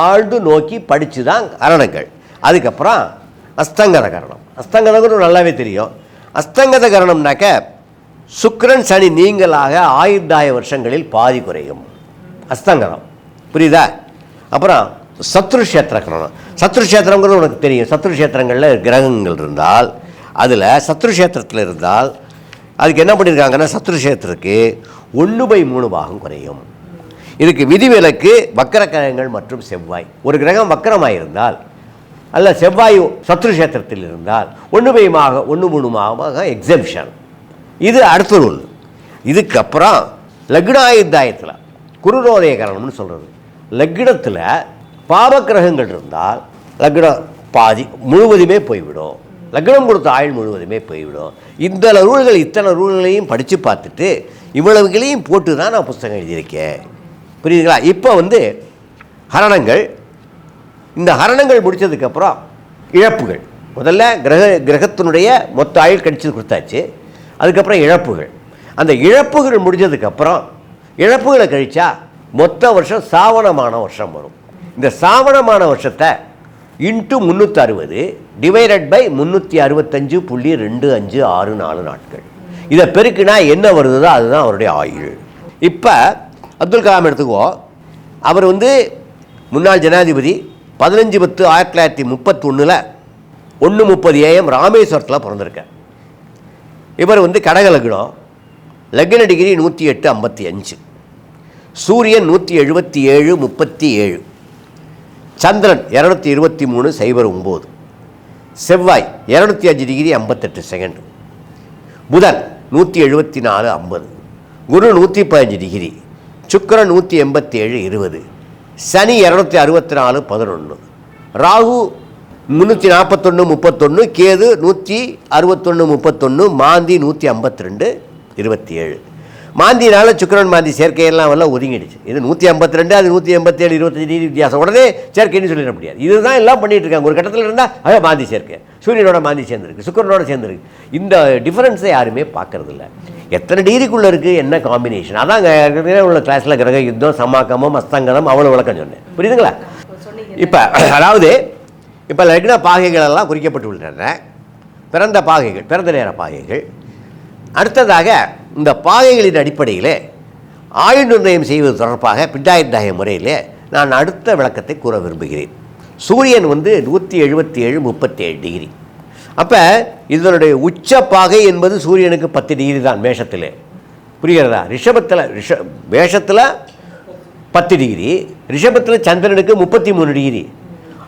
[SPEAKER 1] ஆழ்ந்து நோக்கி படித்து தான் கரணங்கள். அதுக்கப்புறம் அஸ்தங்கத கரணம். அஸ்தங்கதங்கிறது நல்லாவே தெரியும். அஸ்தங்கத கரணம்னாக்க சுக்கரன் சனி நீங்களாக ஆயுர்தாய வருஷங்களில் பாதி குறையும். அஸ்தங்கதம். புரியுதா? அப்புறம் சத்ருஷேத்திர கரணம். சத்ருஷேத்திரங்கிறது உனக்கு தெரியும். சத்ருஷேத்திரங்களில் கிரகங்கள் இருந்தால் அதில் சத்ருஷேத்திரத்தில் இருந்தால் அதுக்கு என்ன பண்ணியிருக்காங்கன்னா சத்ருஷேத்திரத்துக்கு ஒன்று பை மூணு பாகம் குறையும். இதுக்கு விதிவிலக்கு வக்கர கிரகங்கள் மற்றும் செவ்வாய். ஒரு கிரகம் வக்கரமாக இருந்தால் அல்ல செவ்வாய் சத்ருஷேத்திரத்தில் இருந்தால் ஒன்று பைமாக ஒன்று மூணுமாக எக்ஸம்ஷன் இது அடுத்த ரூல் இதுக்கப்புறம் லக்னாயுத்தாயத்தில் குருரோதய கரணம்னு சொல்கிறது லக்னத்தில் பாவக்கிரகங்கள் இருந்தால் லக்னம் பாதி முழுவதுமே போய்விடும். லக்னம் கொடுத்த ஆயுள் முழுவதுமே போய்விடும். இந்த ரூல்கள் இத்தனை ரூல்களையும் படித்து பார்த்துட்டு இவ்வளவுகளையும் போட்டு தான் நான் புஸ்தகம் எழுதியிருக்கேன். புரியுதுங்களா? இப்போ வந்து ஹரணங்கள் இந்த ஹரணங்கள் முடிச்சதுக்கப்புறம் இழப்புகள். முதல்ல கிரக கிரகத்தினுடைய மொத்த ஆயுள் கடிச்சது கொடுத்தாச்சு. அதுக்கப்புறம் இழப்புகள். அந்த இழப்புகள் முடிஞ்சதுக்கப்புறம் இழப்புகளை கழித்தா மொத்த வருஷம் சாவணமான வருஷம் வரும். இந்த சாவணமான வருஷத்தை இன்ட்டு முந்நூற்றி அறுபது டிவைடட் பை முந்நூற்றி அறுபத்தஞ்சு புள்ளி ரெண்டு அஞ்சு ஆறு நாலு நாட்கள். இதை பெருக்கினா என்ன வருதோ அதுதான் அவருடைய ஆயுள். இப்போ அப்துல் கலாம் எடுத்துக்குவோம். அவர் வந்து முன்னாள் ஜனாதிபதி பதினஞ்சு பத்து ஆயிரத்தி தொள்ளாயிரத்தி முப்பத்தொன்னில் ஒன்று முப்பது ஏஎம் ராமேஸ்வரத்தில் பிறந்திருக்கேன் இவர் வந்து கடக லக்னம். லக்ன டிகிரி நூற்றி எட்டு ஐம்பத்தி அஞ்சு. சூரியன் நூற்றி எழுபத்தி ஏழு முப்பத்தி ஏழு. சந்திரன் இரநூத்தி இருபத்தி மூணு சைபர் ஒம்பது. செவ்வாய் இரநூத்தி அஞ்சு டிகிரி ஐம்பத்தெட்டு செகண்ட் புதன் நூற்றி எழுபத்தி நாலு ஐம்பது. குரு நூற்றி பதினஞ்சு டிகிரி சுக்கரன் நூற்றி எண்பத்தி ஏழு இருபது. சனி இரநூத்தி அறுபத்தி நாலு பதினொன்று ராகு முந்நூற்றி நாற்பத்தொன்று முப்பத்தொன்று கேது நூற்றி அறுபத்தொன்று முப்பத்தொன்று மாந்தி நூற்றி ஐம்பத்தி ரெண்டு இருபத்தி ஏழு. மாந்தினால சுக்கரன் மாந்தி சேர்க்கையெல்லாம் எல்லாம் ஒதுங்கிடுச்சு. இது நூற்றி ஐம்பத்தி ரெண்டு அது நூற்றி எண்பத்தேழு இருபத்தஞ்சு டிகிரி வித்தியாசம். உடனே சேர்க்கைன்னு சொல்லிட முடியாது. இதுதான் எல்லாம் பண்ணிகிட்டு இருக்காங்க. ஒரு கட்டத்தில் இருந்தால் அதே மாந்தி சேர்க்கை. சூரியனோட மாந்தி சேர்ந்துருக்கு சுக்கரனோட சேர்ந்துருக்கு. இந்த டிஃப்ரென்ஸை யாருமே பார்க்கறதில்ல எத்தனை டிகிரிக்குள்ளே இருக்குது என்ன காம்பினேஷன் அதான் உள்ள கிளாஸில் கிரக யுத்தம் சமாக்கமம் அஸ்தங்கனம் அவ்வளோ விளக்கம் சொன்னேன். புரியுதுங்களா? இப்போ அதாவது இப்போ லக்ன பாகைகளெல்லாம் குறிக்கப்பட்டு உள்ளன பிறந்த பாகைகள் பிறந்த நேர பாகைகள். அடுத்ததாக இந்த பாகைகளின் அடிப்படையிலே ஆயுள் நிர்ணயம் செய்வது தொடர்பாக பிண்டாயிரண்டாய முறையிலே நான் அடுத்த விளக்கத்தை கூற விரும்புகிறேன். சூரியன் வந்து நூற்றி எழுபத்தி ஏழு முப்பத்தேழு டிகிரி. அப்போ இதனுடைய உச்ச பாகை என்பது சூரியனுக்கு பத்து டிகிரி தான் மேஷத்தில். புரிகிறதா? ரிஷபத்தில் ரிஷ மேஷத்தில் பத்து டிகிரி ரிஷபத்தில் சந்திரனுக்கு முப்பத்தி மூணு டிகிரி.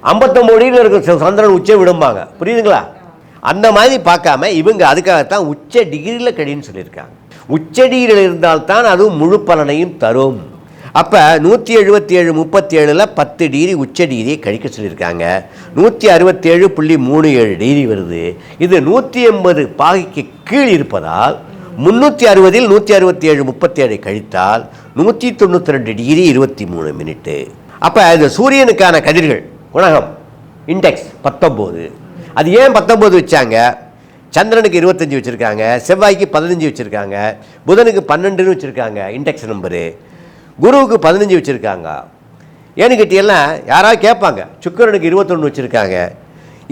[SPEAKER 1] ஐம்பத்தொம்பது டிகிரியில் இருக்க ச- சந்திரன் உச்ச விடும்பாங்க. புரியுதுங்களா? அந்த மாதிரி பார்க்காம இவங்க அதுக்காகத்தான் உச்ச டிகிரியில் கடின்னு சொல்லியிருக்காங்க. உச்சடியில் இருந்தால்தான் அதுவும் முழு பலனையும் தரும். அப்போ நூற்றி எழுபத்தி ஏழு முப்பத்தி ஏழில் பத்து டிகிரி உச்ச டிகிரியை கழிக்க சொல்லியிருக்காங்க. நூற்றி அறுபத்தேழு புள்ளி மூணு ஏழு டிகிரி வருது. இது நூற்றி எண்பது பாகைக்கு கீழ் இருப்பதால் முந்நூற்றி அறுபதில் நூற்றி அறுபத்தி ஏழு முப்பத்தி ஏழை கழித்தால் நூற்றி தொண்ணூற்றி ரெண்டு டிகிரி இருபத்தி மூணு மினிட்டு. அப்போ இது சூரியனுக்கான கதிர்கள் குணகம் இண்டெக்ஸ் பத்தொம்போது. அது ஏன் பத்தொம்போது வச்சாங்க? சந்திரனுக்கு இருபத்தஞ்சி வச்சுருக்காங்க செவ்வாய்க்கு பதினஞ்சு வச்சுருக்காங்க புதனுக்கு பன்னெண்டுன்னு வச்சுருக்காங்க இண்டெக்ஸ் நம்பரு குருவுக்கு பதினஞ்சு வச்சுருக்காங்க. ஏன்னு கேட்டியெல்லாம் யாராவது கேட்பாங்க சுக்கிரனுக்கு இருபத்தொன்று வச்சுருக்காங்க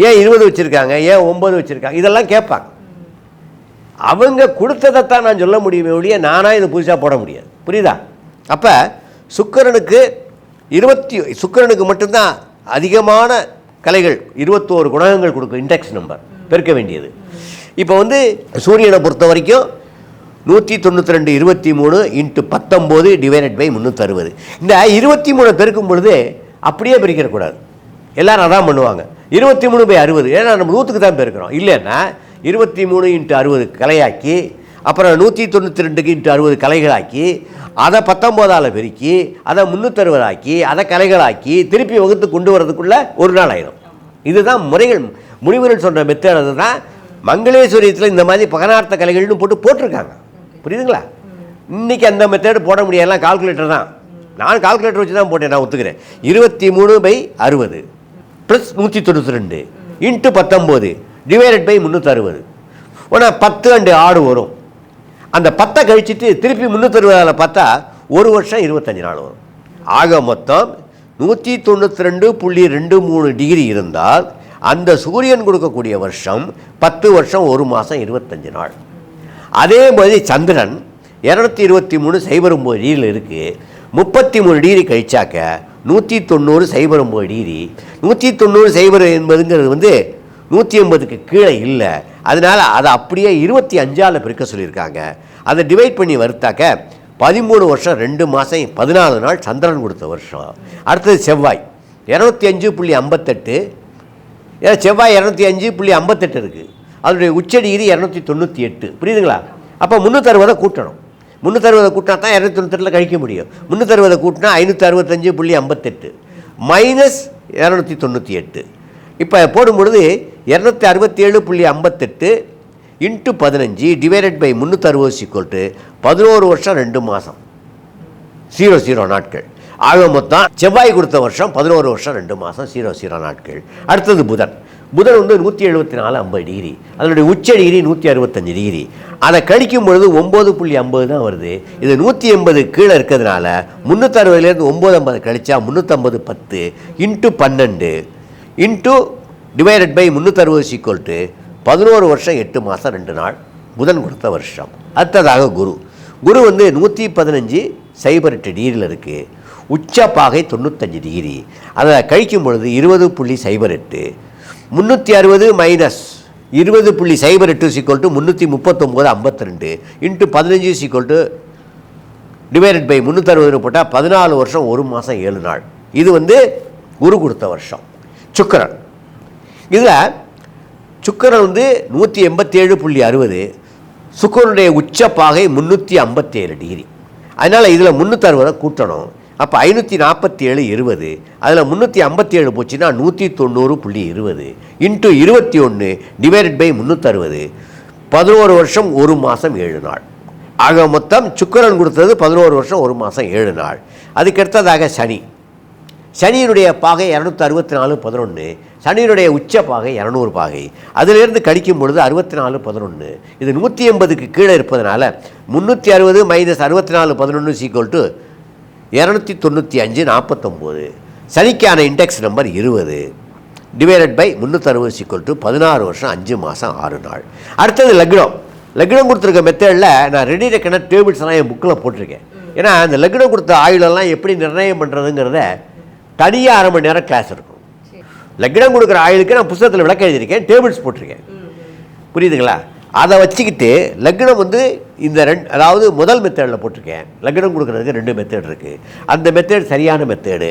[SPEAKER 1] ஏன் இருபது வச்சுருக்காங்க ஏன் ஒம்பது வச்சுருக்காங்க இதெல்லாம் கேட்பாங்க. அவங்க கொடுத்ததைத்தான் நான் சொல்ல முடியுமே ஒழிய நானாக இது புதுசாக போட முடியாது. புரியுதா? அப்போ சுக்கிரனுக்கு இருபத்தி சுக்கரனுக்கு மட்டும்தான் அதிகமான கலைகள் இருபத்தோரு குணகங்கள் கொடுக்கும் இண்டெக்ஸ் நம்பர் பெருக்க வேண்டியது. இப்போ வந்து சூரியனை பொறுத்த வரைக்கும் நூற்றி தொண்ணூற்றி ரெண்டு இருபத்தி மூணு இன்ட்டு பத்தொம்போது டிவைடட் பை முந்நூற்றறுபது இந்த இருபத்தி மூணு பெருக்கும் பொழுது அப்படியே பிரிக்கக்கூடாது. எல்லாரும் அதான் பண்ணுவாங்க. இருபத்தி மூணு பை அறுபது. ஏன்னா நம்ம நூற்றுக்கு தான் பெருக்கிறோம். இல்லைன்னா இருபத்தி மூணு இன்ட்டு அறுபது கலையாக்கி அப்புறம் நூற்றி தொண்ணூற்றி ரெண்டுக்கு இன்ட்டு அறுபது கலைகளாக்கி அதை பத்தொம்போதால் பெருக்கி அதை முந்நூற்றறுபதாக்கி அதை கலைகளாக்கி திருப்பி வகுத்து கொண்டு வரதுக்குள்ளே ஒரு நாள் ஆயிடும் இதுதான் முறைகள். முனிவர்கள் சொல்கிற மெத்தேடு தான் மங்களேஸ்வரியத்தில் இந்த மாதிரி பகனார்த்த கலைகள்னு போட்டு போட்டிருக்காங்க. புரியுதுங்களா? இன்னைக்கு அந்த மெத்தேடு போட முடியலாம் கால்குலேட்டர் தான். நான் கால்குலேட்டர் வச்சு தான் போட்டேன் நான் ஒத்துக்கிறேன். இருபத்தி மூணு பை அறுபது ப்ளஸ் நூற்றி தொண்ணூற்றி ரெண்டு இன்ட்டு பத்தொம்போது டிவைடட் பை முந்நூற்றறுபது உடனே பத்து அண்டு ஆடு வரும். அந்த பத்தை கழிச்சிட்டு திருப்பி முந்நூற்றறுபதால் பார்த்தா ஒரு வருஷம் இருபத்தஞ்சு நாள் வரும். ஆக மொத்தம் நூற்றி தொண்ணூற்றி ரெண்டு புள்ளி ரெண்டு மூணு டிகிரி இருந்தால் அந்த சூரியன் கொடுக்கக்கூடிய வருஷம் பத்து வருஷம் ஒரு மாதம் இருபத்தஞ்சு நாள். அதே மாதிரி சந்திரன் இரநூத்தி இருபத்தி மூணு சைபர் ஒம்பது டிகிரியில் இருக்குது முப்பத்தி மூணு டிகிரி கழிச்சாக்க நூற்றி தொண்ணூறு சைபர் ஒம்பது டிகிரி நூற்றி தொண்ணூறு சைபர் என்பதுங்கிறது வந்து நூற்றி ஐம்பதுக்கு கீழே இல்லை. அதனால் அதை அப்படியே இருபத்தி அஞ்சால் பிரிக்க சொல்லியிருக்காங்க. அதை டிவைட் பண்ணி வறுத்தாக்க பதிமூணு வருஷம் ரெண்டு மாதம் பதினாலு நாள் சந்திரன் கொடுத்த வருஷம். அடுத்தது செவ்வாய். இரநூத்தி அஞ்சு புள்ளி ஐம்பத்தெட்டு ஏன்னா செவ்வாய் இரநூத்தி அஞ்சு புள்ளி ஐம்பத்தெட்டு இருக்குது அதனுடைய உச்சடிகிரி இரநூத்தி தொண்ணூற்றி எட்டு. புரியுதுங்களா? அப்போ முந்நூற்றறுபதை கூட்டணும். முந்நூற்றறுபதை கூட்டினா தான் இரநூத்தி தொண்ணூத்தெட்டில் கழிக்க முடியும். முந்நூற்றறுபதை கூட்டினா ஐநூற்றி அறுபத்தஞ்சு புள்ளி ஐம்பத்தெட்டு. மைனஸ் இரநூத்தி தொண்ணூற்றி எட்டு. இப்போ போடும்பொழுது இரநூத்தி அறுபத்தி ஏழு புள்ளி ஐம்பத்தெட்டு இன்ட்டு பதினஞ்சு டிவைடட் பை முந்நூற்றறுபது சிக்கோல்ட்டு பதினோரு வருஷம் ரெண்டு மாதம் ஜீரோ ஜீரோ நாட்கள். ஆக மொத்தம் செவ்வாய் கொடுத்த வருஷம் பதினோரு வருஷம் ரெண்டு மாதம் சீரோ சீரோ நாட்கள். அடுத்தது புதன். புதன் வந்து நூற்றி எழுபத்தி நாலு ஐம்பது டிகிரி. அதனுடைய உச்ச டிகிரி நூற்றி அறுபத்தஞ்சு டிகிரி. அதை கழிக்கும் பொழுது ஒம்பது புள்ளி ஐம்பது தான் வருது. இது நூற்றி எண்பது கீழே இருக்கிறதுனால முந்நூற்றறுபதுலேருந்து ஒம்பது ஐம்பது கழிச்சா முந்நூற்றம்பது பத்து இன்ட்டு பன்னெண்டு. இன்ட்டு டிவைடட் பை முந்நூற்றறுபது சீக்வல்ட்டு பதினோரு வருஷம் எட்டு மாதம் ரெண்டு நாள் புதன் கொடுத்த வருஷம். அடுத்ததாக குரு. குரு வந்து நூற்றி பதினஞ்சு சைபர் எட்டு டிகிரியில் இருக்குது உச்ச பாகை தொண்ணூத்தஞ்சு டிகிரி. அதை கழிக்கும் பொழுது இருபது புள்ளி சைபர் எட்டு முந்நூற்றி அறுபது மைனஸ் இருபது புள்ளி சைபர் எட்டு சீக்வல் டு முந்நூற்றி முப்பத்தொம்போது ஐம்பத்தி ரெண்டு இன்ட்டு பதினஞ்சு is equal to divided by முந்நூற்றறுபது போட்டால் பதினாலு வருஷம் ஒரு மாதம் ஏழு நாள். இது வந்து குரு கொடுத்த வருஷம். சுக்கரன். இதில் சுக்கரன் வந்து நூற்றி எண்பத்தேழு புள்ளி அறுபது சுக்கிரனுடைய உச்ச பாகை முந்நூற்றி ஐம்பத்தேழு டிகிரி. அதனால் இதில் முந்நூற்றறுபதை கூட்டணும். அப்போ ஐநூற்றி நாற்பத்தி ஏழு இருபது அதில் முந்நூற்றி ஐம்பத்தி ஏழு போச்சுன்னா நூற்றி தொண்ணூறு புள்ளி இருபது இன்ட்டு இருபத்தி ஒன்று டிவைடட் பை முந்நூற்றறுபது பதினோரு வருஷம் ஒரு மாதம் ஏழு நாள். ஆக மொத்தம் சுக்கரன் கொடுத்தது பதினோரு வருஷம் ஒரு மாதம் ஏழு நாள். அதுக்கடுத்ததாக சனி. சனியினுடைய பாகை இரநூத்தி அறுபத்தி நாலு பதினொன்று சனியினுடைய உச்ச பாகை இரநூறு பாகை. அதிலிருந்து கழிக்கும் பொழுது அறுபத்தி நாலு பதினொன்று இது நூற்றி எண்பதுக்கு கீழே இருப்பதனால முந்நூற்றி அறுபது மைனஸ் அறுபத்தி நாலு பதினொன்று சீக்வல் டு இரநூத்தி தொண்ணூற்றி அஞ்சு நாற்பத்தொம்போது. சனிக்கான இண்டெக்ஸ் நம்பர் இருபது. டிவைடட் பை முந்நூற்றறுபது சீக்வல் டு பதினாறு வருஷம் அஞ்சு மாதம் ஆறு நாள். அடுத்தது லக்னம். லக்னம் கொடுத்துருக்க மெத்தடில் நான் ரெடி ரெக்கன டேபிள்ஸ் எல்லாம் என் புக்கில் போட்டிருக்கேன். ஏன்னா அந்த லக்னம் கொடுத்த ஆயுளெல்லாம் எப்படி நிர்ணயம் பண்ணுறதுங்கிறத தனியாக அரை மணி நேரம் கிளாஸ் இருக்கும். லக்னம் கொடுக்குற ஆயுளுக்கு நான் புத்தகத்தில் விளக்க எழுதியிருக்கேன் டேபிள்ஸ் போட்டிருக்கேன் புரியுதுங்களா? அதை வச்சுக்கிட்டு லக்னம் வந்து இந்த ரெண்டு அதாவது முதல் மெத்தேடில் போட்டிருக்கேன். லக்னம் கொடுக்குறதுக்கு ரெண்டு மெத்தேட் இருக்குது அந்த மெத்தேட் சரியான மெத்தேடு.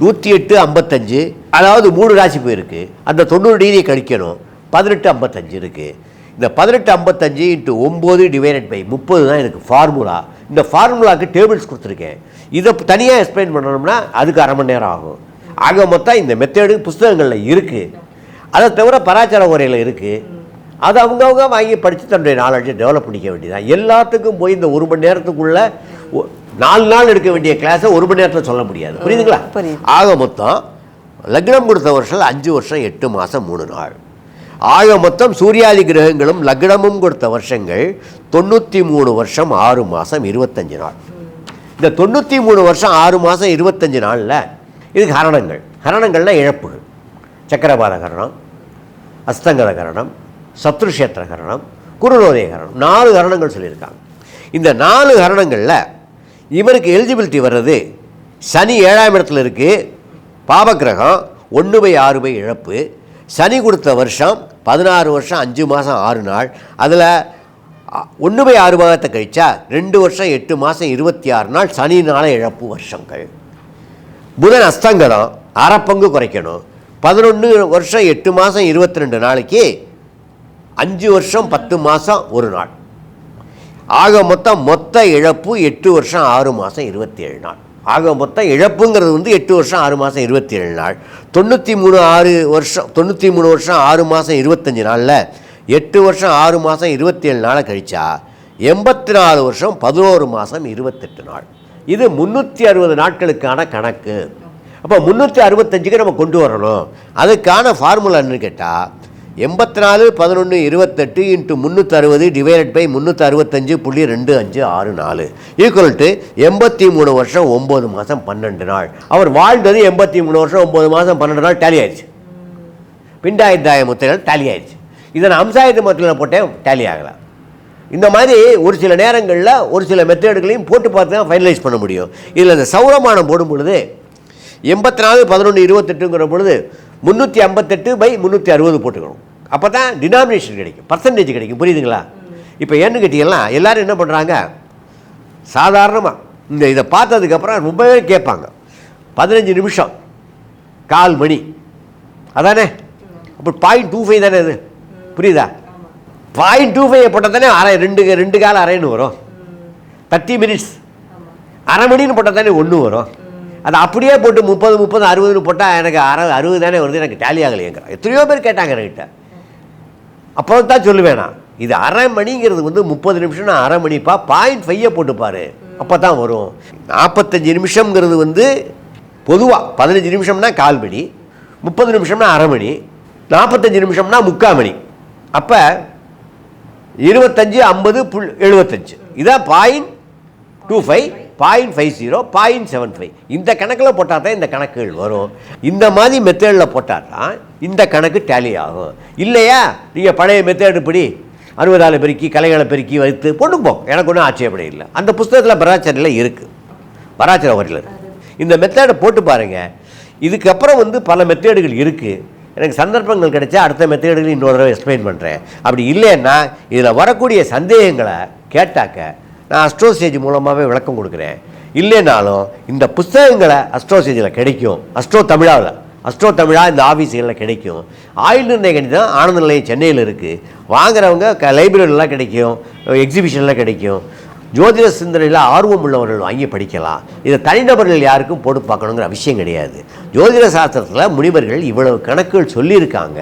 [SPEAKER 1] நூற்றி எட்டு ஐம்பத்தஞ்சு அதாவது மூணு ராசி போயிருக்கு. அந்த தொண்ணூறு டிகிரியை கழிக்கணும். பதினெட்டு ஐம்பத்தஞ்சு இருக்குது இந்த பதினெட்டு ஐம்பத்தஞ்சு இன்ட்டு ஒம்பது டிவைடட் பை முப்பது தான் எனக்கு ஃபார்முலா இந்த ஃபார்முலாவுக்கு டேபிள்ஸ் கொடுத்துருக்கேன். இதை தனியாக எக்ஸ்பிளைன் பண்ணணும்னா அதுக்கு அரை மணி நேரம் ஆகும். ஆக மொத்தம் இந்த மெத்தேடு புஸ்தகங்களில் இருக்குது அதை தவிர பராச்சார உரையில் இருக்குது அது அவங்கவுங்க வாங்கி படித்து தன்னுடைய நாலேஜை டெவலப் பண்ணிக்க வேண்டியதான் எல்லாத்துக்கும் போய் இந்த ஒரு மணி நேரத்துக்குள்ள நாலு நாள் எடுக்க வேண்டிய கிளாஸை ஒரு மணி நேரத்தில் சொல்ல முடியாது. புரியுதுங்களா?
[SPEAKER 2] புரியுது.
[SPEAKER 1] ஆக மொத்தம் லக்னம் கொடுத்த வருஷம் அஞ்சு வருஷம் எட்டு மாதம் மூணு நாள். ஆக மொத்தம் சூரியாதி கிரகங்களும் லக்னமும் கொடுத்த வருஷங்கள் தொண்ணூற்றி மூணு வருஷம் ஆறு மாதம் இருபத்தஞ்சு நாள். இந்த தொண்ணூற்றி மூணு வருஷம் ஆறு மாதம் இருபத்தஞ்சு நாளில் இதுக்கு ஹரணங்கள் ஹரணங்கள்னா இழப்புகள். சக்கரபால கரணம் அஸ்தங்கர கரணம் சத்ருஷேத்திர கரணம் குருரோதய கரணம் நாலு கரணங்கள் சொல்லியிருக்காங்க. இந்த நாலு கரணங்களில் இவருக்கு எலிஜிபிலிட்டி வர்றது சனி ஏழாம் இடத்துல இருக்குது பாபக்கிரகம் ஒன்று பை ஆறு பை இழப்பு சனி கொடுத்த வருஷம் பதினாறு வருஷம் அஞ்சு மாதம் ஆறு நாள் அதில் ஒன்று பை ஆறு பாகத்தை கழிச்சா ரெண்டு வருஷம் எட்டு மாதம் இருபத்தி ஆறு நாள் சனினால இழப்பு வருஷங்கள். புதன் அஸ்தங்கரம் அரை குறைக்கணும். பதினொன்று வருஷம் எட்டு மாதம் இருபத்தி ரெண்டு நாளைக்கு அஞ்சு வருஷம் பத்து மாதம் ஒரு நாள். ஆக மொத்தம் மொத்த இழப்பு எட்டு வருஷம் ஆறு மாதம் இருபத்தி ஏழு நாள். ஆக மொத்தம் இழப்புங்கிறது வந்து எட்டு வருஷம் ஆறு மாதம் இருபத்தி ஏழு நாள். தொண்ணூற்றி மூணு ஆறு வருஷம் தொண்ணூற்றி மூணு வருஷம் ஆறு மாதம் இருபத்தஞ்சி நாளில் எட்டு வருஷம் ஆறு மாதம் இருபத்தி ஏழு நாளை கழிச்சா எண்பத்தி நாலு வருஷம் பதினோரு மாதம் இருபத்தெட்டு நாள். இது முந்நூற்றி அறுபது நாட்களுக்கான கணக்கு. அப்போ முந்நூற்றி அறுபத்தஞ்சுக்கு நம்ம கொண்டு வரணும். அதுக்கான ஃபார்முலா என்னன்னு கேட்டால் எண்பத்தி நாலு பதினொன்று இருபத்தெட்டு இன்ட்டு முந்நூற்றி அறுபது டிவைடட் பை முந்நூற்றி அறுபத்தஞ்சு புள்ளி ரெண்டு அஞ்சு ஆறு நாலு. ஈக்குவல் டு எண்பத்தி மூணு வருஷம் ஒம்பது மாதம் பன்னெண்டு நாள். அவர் வாழ்ந்தது எண்பத்தி மூணு வருஷம் ஒம்பது மாதம் பன்னெண்டு நாள் டேலி ஆயிடுச்சு. பிண்டாயுத்தாய முத்திரைகள் டேலி ஆயிடுச்சு. இதை நான் அம்சாயத்து முத்திரையில் போட்டேன் டேலி ஆகலாம். இந்த மாதிரி ஒரு சில நேரங்களில் ஒரு சில மெத்தேடுகளையும் போட்டு பார்த்து தான் ஃபைனலைஸ் பண்ண முடியும். இதில் இந்த சௌரமானம் போடும் பொழுது எண்பத்தி நாலு பதினொன்று இருபத்தெட்டுங்கிற பொழுது முந்நூற்றி ஐம்பத்தெட்டு பை முந்நூற்றி அறுபது போட்டுக்கணும். அப்போ தான் டினாமினேஷன் கிடைக்கும். பர்சன்டேஜ் கிடைக்கும். புரியுதுங்களா? இப்போ ஏன்னு கேட்டிங்கன்னா எல்லாரும் என்ன பண்ணுறாங்க சாதாரணமாக இந்த இதை பார்த்ததுக்கப்புறம் ரொம்பவே கேட்பாங்க. பதினஞ்சு நிமிஷம் கால் மணி. அதானே? அப்போ பாயிண்ட் டூ ஃபைவ் தானே இது புரியுதா? பாயிண்ட் டூ ஃபைவ் போட்டால் தானே அரை ரெண்டு ரெண்டு கால் அரைன்னு வரும். தேர்ட்டி மினிட்ஸ் அரை மணின்னு போட்டால் தானே ஒன்று வரும் அது அப்படியே போட்டு முப்பது முப்பது அறுபதுன்னு போட்டால் எனக்கு அரை அறுபது தானே வருது எனக்கு டேலி ஆகலையேங்கிறான் எத்தனையோ பேர் கேட்டாங்க என்கிட்ட. அப்போ தான் சொல்லுவேன் நான். இது அரை மணிங்கிறது வந்து முப்பது நிமிஷம்னா அரை மணிப்பா பாயிண்ட் ஃபைவை போட்டுப்பார் அப்போ தான் வரும். நாற்பத்தஞ்சு நிமிஷம்ங்கிறது வந்து பொதுவாக பதினஞ்சு நிமிஷம்னா கால் மணி முப்பது நிமிஷம்னா அரை மணி நாற்பத்தஞ்சு நிமிஷம்னா முக்கால் மணி. அப்போ இருபத்தஞ்சு ஐம்பது புல் எழுபத்தஞ்சு. இதான் point two five point five zero point seven five இந்த கணக்கில் போட்டால் தான் இந்த கணக்குகள் வரும். இந்த மாதிரி மெத்தேடில் போட்டால் தான் இந்த கணக்கு டேலி ஆகும். இல்லையா? நீங்கள் பழைய மெத்தேடு படி அறுபதால் பெருக்கி கலைகளை பெருக்கி வைத்து கொண்டு போ. எனக்கு ஒன்றும் ஆச்சரியப்பட இல்லை அந்த புஸ்தகத்தில் பராச்சரியில் இருக்குது பராச்சர வரையில் இந்த மெத்தேடை போட்டு பாருங்கள் இதுக்கப்புறம் வந்து பல மெத்தேடுகள் இருக்குது எனக்கு சந்தர்ப்பங்கள் கிடைச்சா அடுத்த மெத்தேடுகள் இன்னொரு தடவை எக்ஸ்பிளைன் பண்ணுறேன் அப்படி இல்லைன்னா இதில் வரக்கூடிய சந்தேகங்களை கேட்டாக்க நான் அஸ்ட்ரோசேஜ் மூலமாகவே விளக்கம் கொடுக்குறேன். இல்லைனாலும் இந்த புஸ்தகங்களை அஸ்ட்ரோசேஜில் கிடைக்கும். அஸ்ட்ரோ தமிழாவில் அஸ்ட்ரோ தமிழா இந்த ஆஃபீஸுகளில் கிடைக்கும். ஆயுள் நிர்ணய கணிதம் ஆனந்த நிலையம் சென்னையில் இருக்குது வாங்குறவங்க க லைப்ரரிலாம் கிடைக்கும். எக்ஸிபிஷனில் கிடைக்கும். ஜோதிட சிந்தனையில் ஆர்வம் உள்ளவர்கள் வாங்கி படிக்கலாம். இதை தனிநபர்கள் யாருக்கும் போட்டு பார்க்கணுங்கிற அவசியம் கிடையாது. ஜோதிட சாஸ்திரத்தில் முனிவர்கள் இவ்வளவு கணக்குகள் சொல்லியிருக்காங்க.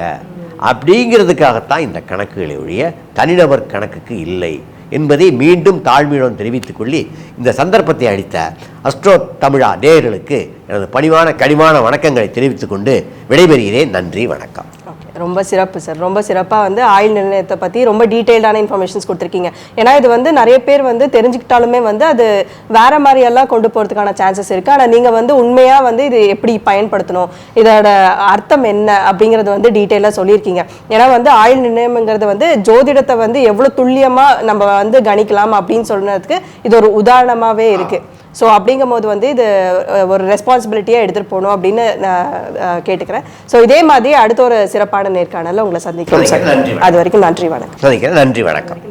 [SPEAKER 1] அப்படிங்கிறதுக்காகத்தான் இந்த கணக்குகளை ஒழிய தனிநபர் கணக்குக்கு இல்லை. என்பதை மீண்டும் தாழ்மையுடன் தெரிவித்துக் கொள்ளி இந்த சந்தர்ப்பத்தை அளித்த அஸ்ட்ரோ தமிழா நேயர்களுக்கு எனது பணிவான கனிவான வணக்கங்களை தெரிவித்துக் கொண்டு விடைபெறுகிறேன். நன்றி வணக்கம்.
[SPEAKER 2] ரொம்ப சிறப்பு சார் ரொம்ப சிறப்பாக வந்து ஆயுள் நிர்ணயத்தை பற்றி ரொம்ப டீட்டெயில்டான இன்ஃபர்மேஷன்ஸ் கொடுத்துருக்கீங்க. ஏன்னா இது வந்து நிறைய பேர் வந்து தெரிஞ்சுக்கிட்டாலுமே வந்து அது வேற மாதிரி எல்லாம் கொண்டு போகிறதுக்கான சான்சஸ் இருக்குது ஆனால் நீங்கள் வந்து உண்மையாக வந்து இது எப்படி பயன்படுத்தணும்? இதோட அர்த்தம் என்ன? அப்படிங்கிறது வந்து டீட்டெயிலாக சொல்லியிருக்கீங்க. ஏன்னா வந்து ஆயுள் நிலையம்ங்கிறது வந்து ஜோதிடத்தை வந்து எவ்வளோ துல்லியமாக நம்ம வந்து கணிக்கலாம் அப்படின்னு சொன்னதுக்கு இது ஒரு உதாரணமாகவே இருக்குது ஸோ அப்படிங்கும் போது வந்து இது ஒரு ரெஸ்பான்சிபிலிட்டியாக எடுத்துகிட்டு போகணும் அப்படின்னு நான் கேட்டுக்கிறேன். ஸோ இதே மாதிரி அடுத்த ஒரு சிறப்பான நேர்காணலில் உங்களை சந்திக்கிறோம். அது வரைக்கும் நன்றி வணக்கம்.
[SPEAKER 1] நன்றி வணக்கம்.